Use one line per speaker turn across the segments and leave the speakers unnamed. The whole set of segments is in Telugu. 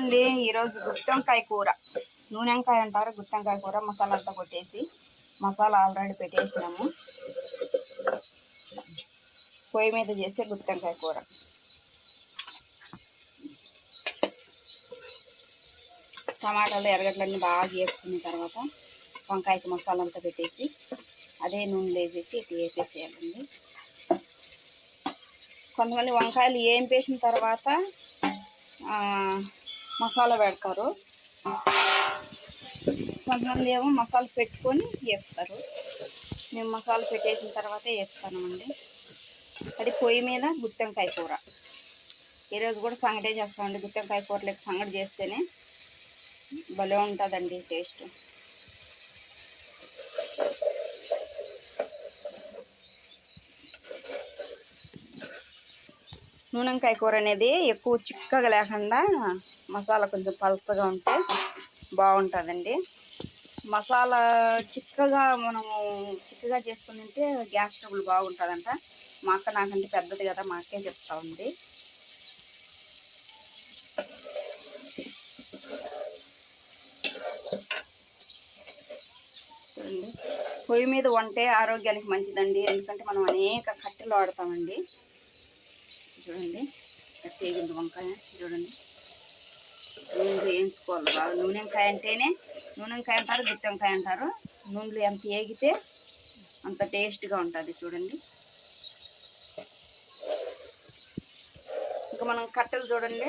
అండి ఈరోజు గుత్తంకాయ కూర. నూనెంకాయ అంటారు గుత్తంకాయ కూర మసాలా అంతా కొట్టేసి మసాలా ఆల్రెడీ పెట్టేసినాము. పొయ్యి మీద చేసే గుత్తంకాయ కూర. టమాటాలు ఎర్రగడ్డలన్నీ బాగా వేసుకున్న తర్వాత వంకాయకి మసాలా అంతా పెట్టేసి అదే నూనెలో వేసేసి ఇట్లా వేసేసేయాలండి కొంతమంది వంకాయలు ఏం వేసిన తర్వాత మసాలా పెడతారు. కొంతమంది ఏమో మసాలా పెట్టుకొని వేస్తారు మేము మసాలా పెట్టేసిన తర్వాత వేస్తామండి అది పొయ్యి మీద గుత్తంకాయ కూర. ఈరోజు కూడా సంగటే చేస్తామండి? గుత్తంకాయ కూర లేక సంగటి చేస్తేనే భలే ఉంటుందండి టేస్ట్. నూనెంకాయ కూర అనేది ఎక్కువ చిక్కగా లేకుండా మసాలా కొంచెం పలసగా ఉంటే బాగుంటుందండి. మసాలా చిక్కగా మనము చిక్కగా చేసుకుని తింటే గ్యాస్ ట్రబుల్ బాగుంటుందంట. మా అక్క నాకంటే పెద్దది కదా మా అక్కే చెప్తా ఉంది. చూడండి. పొయ్యి మీద వంటే ఆరోగ్యానికి మంచిదండి. ఎందుకంటే మనం అనేక కట్టెలు వాడతామండి. చూడండి. తేగింది వంకాయ చూడండి. వేయించుకోవాలి. బాగా నూనెంకాయ అంటేనే నూనెంకాయ అంటారు గుత్తెంకాయ అంటారు. నూనెలు ఎంత వేగితే అంత టేస్ట్గా ఉంటుంది చూడండి. ఇంకా మనం కట్టెలు చూడండి.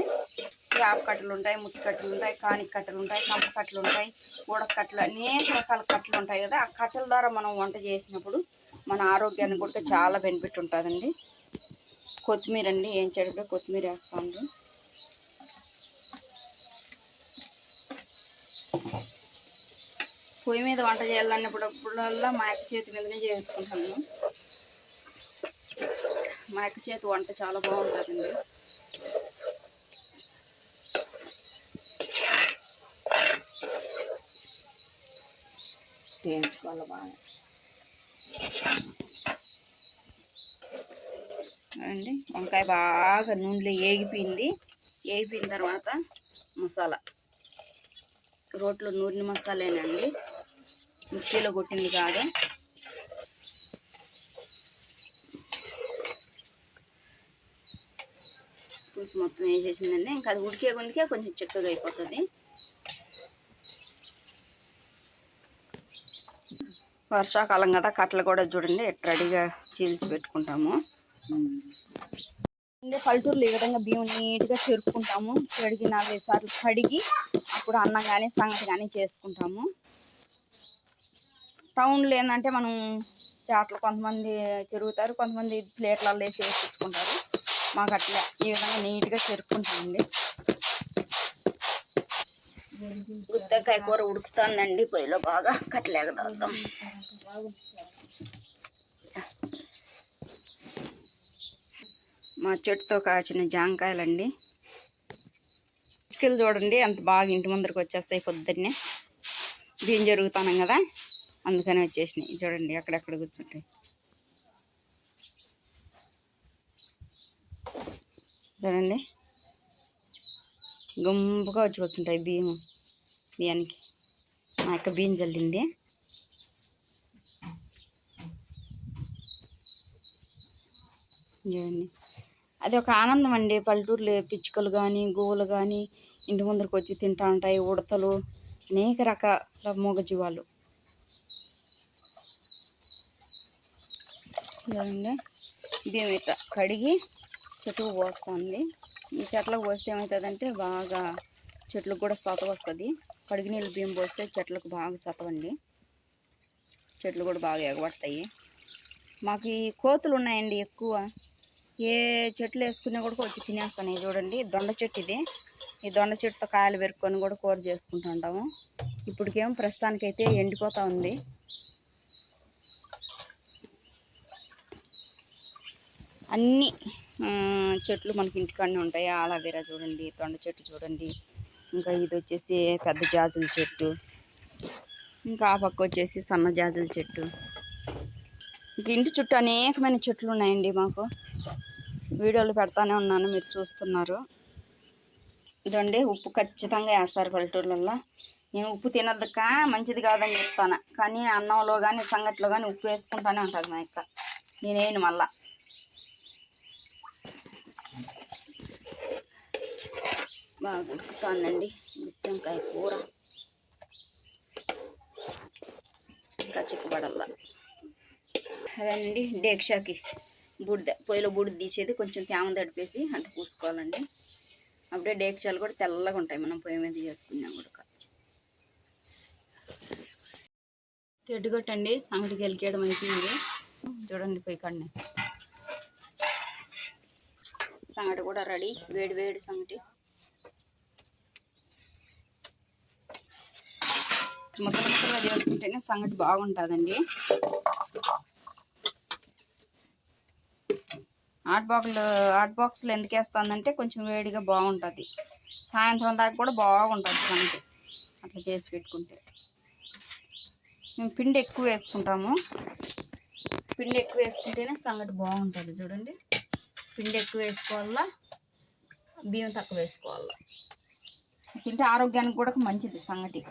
చేప కట్టెలు ఉంటాయి ముత్తి కట్టెలు ఉంటాయి కానిక కట్టెలు ఉంటాయి కంప కట్టెలు ఉంటాయి ఉడక కట్టెలు అనేక రకాల కట్టెలు ఉంటాయి కదా. ఆ కట్టెల ద్వారా మనం వంట చేసినప్పుడు మన ఆరోగ్యానికి కూడా చాలా బెనిఫిట్ ఉంటుందండి. కొత్తిమీర అండి ఏం చేయడం కొత్తిమీర వేస్తాను పొయ్యి మీద వంట చేయాలన్నప్పుడప్పుడల్లా మా యొక్క చేతి మీదనే చేయించుకుంటాను మా యొక్క చేతి వంట చాలా బాగుంటుందండి. వేయించుకోవాలి బాగా. అండి వంకాయ బాగా నూనెలో ఏగిపోయింది. ఏగిపోయిన తర్వాత మసాలా. రోట్లో నూరిన మసాలేనండి. మిక్సీలో కొట్టింది కాదు? పులుసు మొత్తం వేసేసిందండి. ఇంకా అది ఉడికే గుండికే కొంచెం చక్కగా అయిపోతుంది. వర్షాకాలం కదా కట్టలు కూడా చూడండి రెడీగా చీల్చి పెట్టుకుంటాము. పల్లెటూరులో ఈ విధంగా బియ్యం నీట్గా చెరుపుకుంటాము. కడిగి నాలుగైదు సార్లు కడిగి అప్పుడు అన్నం కానీ సంగతి కానీ చేసుకుంటాము. టౌన్లో ఏంటంటే మనం చాట్లు కొంతమంది చెరుగుతారు కొంతమంది ప్లేట్లలో వేసి వేసుకుంటారు. మాకు అట్లా. ఈ విధంగా నీట్గా చెరుపుకుంటామండి గుత్తకాయ కూర ఉడుకుతుందండి పొయ్యిలో బాగా కట్టలేకదాం మా చెట్టుతో కాచిన జాంకాయలండి. చిక్కులు చూడండి ఎంత బాగా ఇంటి ముందరికి వచ్చేస్తాయి పొద్దున్నే. బియ్యం జరుగుతాను కదా? అందుకని వచ్చేసినాయి. చూడండి అక్కడక్కడ కూర్చుంటాయి. చూడండి. గుంపుగా వచ్చి కూర్చుంటాయి బియ్యం బియ్యానికి. మా యొక్క బియ్యం చల్లింది చూడండి. అది ఒక ఆనందం అండి. పల్లెటూరులో పిచ్చుకలు కానీ గోవులు కానీ ఇంటి ముందరికి వచ్చి తింటా ఉంటాయి. ఉడతలు అనేక రకాల మూగజీవాలు చూడండి. బియ్యం ఇట్లా కడిగి చెట్టుకు పోస్తుంది. ఈ చెట్లకు పోస్తే ఏమవుతుందంటే బాగా చెట్లకు కూడా సతవ వస్తుంది. కడిగి నీళ్ళు బియ్యం పోస్తే చెట్లకు బాగా సతవండి చెట్లు కూడా బాగా ఎగబడతాయి. మాకు ఈ కోతులు ఉన్నాయండి ఎక్కువ. ఏ చెట్లు వేసుకున్నా కూడా వచ్చి తినేస్తాను చూడండి. దొండ చెట్టు ఇది. ఈ దొండ చెట్టుతో కాయలు పెరుక్కొని కూడా కూర చేసుకుంటుంటాము ఇప్పటికేమో ప్రస్తుతానికైతే ఎండిపోతూ ఉంది. అన్ని చెట్లు మనకి ఇంటికాడనే ఉంటాయి. ఆలావేరా చూడండి తొండ చెట్టు చూడండి. ఇంకా ఇది వచ్చేసి పెద్ద జాజుల చెట్టు. ఇంకా ఆ పక్క వచ్చేసి సన్న జాజుల చెట్టు. ఇంక ఇంటి చుట్టూ అనేకమైన చెట్లు ఉన్నాయండి మాకు. వీడియోలు పెడతానే ఉన్నాను మీరు చూస్తున్నారు. ఇదండి ఉప్పు ఖచ్చితంగా వేస్తారు పల్లెటూర్లలో నేను ఉప్పు తినద్దక మంచిది కాదని చెప్తాను. కానీ అన్నంలో కానీ సంగట్లో కానీ ఉప్పు వేసుకుంటానే ఉంటుంది మా యొక్క నేనేను మళ్ళీ. బాగా ఉడుకుతుందండి గుత్తంకాయ కూర. ఇంకా చిక్కుపడల్లా అదండి డేక్షాకి బూడిద పొయ్యిలో బూడిద తీసేది కొంచెం తేమ తడిపేసి అంత పూసుకోవాలండి. అప్పుడే డేక్షాలు కూడా తెల్లగా ఉంటాయి. మనం పొయ్యి మీద చేసుకున్నాం ఉడక తెడ్డుగొట్టండి సంగటికి వెళ్ళికేయడం అయిపోయింది. చూడండి పొయ్యి కాడనే. సంగటి కూడా రెడీ. వేడి వేడి సంగటి. ముక్కలు ముక్కలుగా చేసుకుంటేనే సంగటి బాగుంటుందండి. హాట్ బాక్స్లు హాట్ బాక్స్లో ఎందుకు వేస్తుందంటే కొంచెం వేడిగా బాగుంటుంది. సాయంత్రం దాకా కూడా బాగుంటుంది సంగటి. అట్లా చేసి పెట్టుకుంటే. మేము పిండి ఎక్కువ వేసుకుంటాము. పిండి ఎక్కువ వేసుకుంటేనే సంగటి బాగుంటుంది చూడండి. పిండి ఎక్కువ వేసుకోవాలా? బియ్యం తక్కువ వేసుకోవాలా? తింటే ఆరోగ్యానికి కూడా మంచిది సంగటి.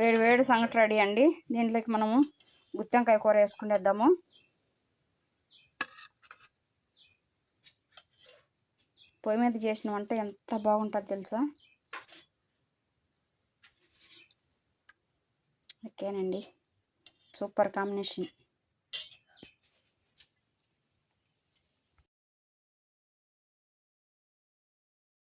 వేడి వేడి సంగటి రెడీ అండి. దీంట్లోకి మనము గుత్తంకాయ కూర వేసుకునేద్దాము పొయ్యి మీద చేసిన వంట ఎంత బాగుంటుంది తెలుసా? ఓకేనండి సూపర్ కాంబినేషన్.